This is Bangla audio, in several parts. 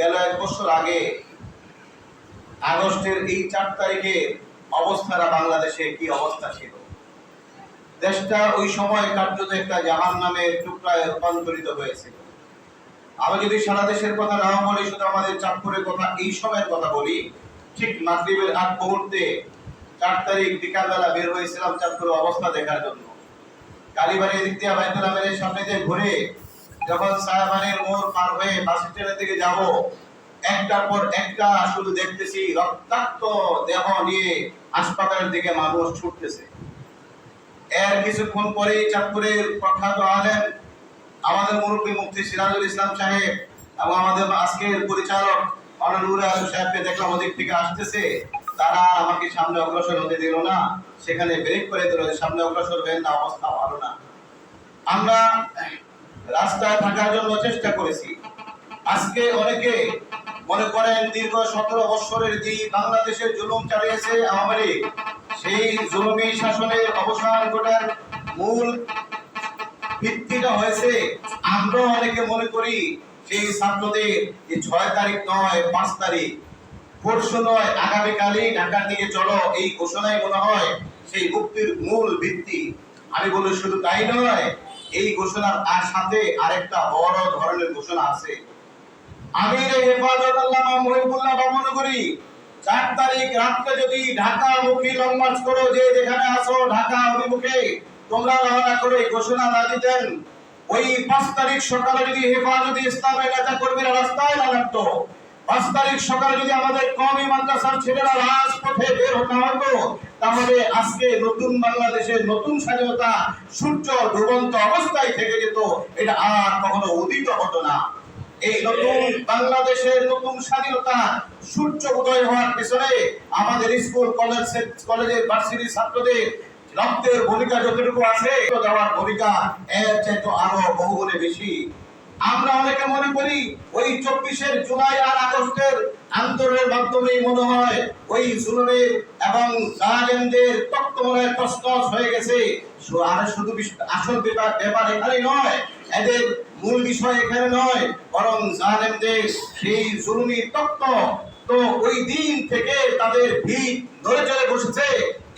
গেল এক বছর আগে। আগস্টের এই চার তারিখে অবস্থাটা বাংলাদেশে কি অবস্থা ছিল? দেশটা ওই সময় কার্যত একটা জাহান নামের টুকরায় রূপান্তরিত হয়েছিল। আমি যদি সারা দেশের কথা না বলি, শুধু আমাদের চাঁদপুরের কথা, এই সময়ের কথা বলি, ঠিক মাগরিবের আগ মুহূর্তে চার তারিখ বিকালবেলা বের হয়েছিলাম চাঁদপুরের অবস্থা দেখার জন্য। কালীবাড়ি এদিক দিয়ে বাইতুল আমিনের সামনে দিয়ে ঘুরে যখন সায়াবানের মোড় পার হয়ে বাস স্ট্যান্ডের দিকে যাব, একটার পর একটা শুধু দেখতেছি রক্তাক্ত দেহ নিয়ে হাসপাতালের দিকে মানুষ ছুটতেছে। এর কিছুক্ষণ পরেই চাঁদপুরের প্রখ্যাত আলেম, আমাদের মুরব্বী মুক্তি সিরাজুল ইসলাম সাহেব এবং আমাদের আজকের পরিচালক অনানুর আলম সাহেবকে দেখলাম ওদিক থেকে আসতেছে। তারা আমাকে সামনে অগ্রসর হতে দিল না, সেখানে ব্রেক করে দিল সামনে অগ্রসর হয়ে না, অবস্থা ভালো না। আমরা রাস্তায় থাকার জন্য চেষ্টা করেছি। আজকে অনেকে মনে করেন দীর্ঘ সতেরো বৎসরের যে বাংলাদেশের জুলুম চালিয়েছে আওয়ামী সেই জুলুমি শাসনের অবসান ঘটার মূল ভিত্তিটা হয়েছে আমরা অনেকে মনে করি সেই ছাত্রদের যে ছয় তারিখ নয়, পাঁচ তারিখ, পরশু নয়, আগামীকালই ঢাকার দিকে চলো, এই ঘোষণায় মনে হয় সেই মুক্তির মূল ভিত্তি। আমি বলি শুধু তাই নয় এই ঘোষণার আর সাথে আরেকটা বড় ধরনের ঘোষণা আছে। আমির হেফাজত আল্লামা মহিবুল্লাহ বা মনে করি, চার তারিখ রাত্রে যদি ঢাকা মুখী লং মার্চ করো, যে যেখানে আসো ঢাকা অভিমুখে, তোমরা রওনা করে ঘোষণা না দিতেন। ওই পাঁচ তারিখ সকালে যদি হেফাজত ইসলামের নেতা কর্মীরা রাস্তায় না নামতো পাঁচ তারিখ সকালে যদি আমাদের কমি মাদ্রাসার ছেলেরা রাজপথে বের হতে হতো তাহলে আজকে নতুন বাংলাদেশের নতুন স্বাধীনতা সূর্য ডুবন্ত অবস্থায় থেকে যেত, এটা আর কখনো উদিত হতো না। এই নতুন বাংলাদেশের নতুন স্বাধীনতা সূর্য উদয় হওয়ার পিছনে আমাদের স্কুল, কলেজ, কলেজের ভার্সিটি ছাত্রদের রক্তের ভূমিকা যতটুকু আছে দেওয়ার ভূমিকা এর চাইতে আরও বহুগুণে বেশি। আমরা অনেকে মনে করি ওই চব্বিশের জুলাই আর আগস্টের আন্দোলনের মাধ্যমে মনে হয় ওই জুলুমের এবং জালেমদের তত্ত্বমনে তসনস হয়ে গেছে। আর শুধু আসল ব্যাপার ব্যাপার এখানে নয়, এদের মূল বিষয় এখানে নয়, বরং জালেমদের সেই জুলুমি তত্ত্ব তো ওই দিন থেকে তাদের ভিড় ধরে চলে বসেছে।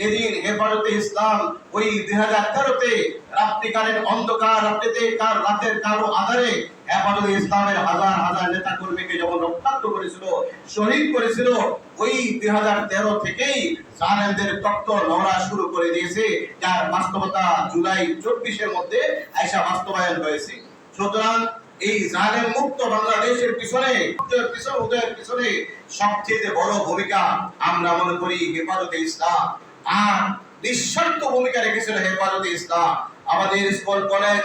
যেদিন হেফাজতে ইসলাম, ওই দুই হাজার তেরোতে রাত্রিকালীন অন্ধকার রাত্রিতে কার রাতের কালো আধারে হেফাজতে ইসলামের হাজার হাজার নেতা কর্মীকে যখন রক্তাক্ত করেছিল, শহীদ করেছিল, ওই দুই হাজার তেরো থেকেই জালেমদের তত্ত্ব লড়া শুরু করে দিয়েছে, যার বাস্তবতা জুলাই চব্বিশের মধ্যে আইসা বাস্তবায়ন হয়েছে। সুতরাং এই জালেম মুক্ত বাংলাদেশের পিছনে পিছনে, উদয়ের পিছনে সবচেয়ে বড় ভূমিকা আমরা মনে করি হেফাজতে ইসলাম। আর নিঃস্বার্থ ভূমিকা রেখেছিল হেফাজতে ইসলাম। আমাদের স্কুল কলেজ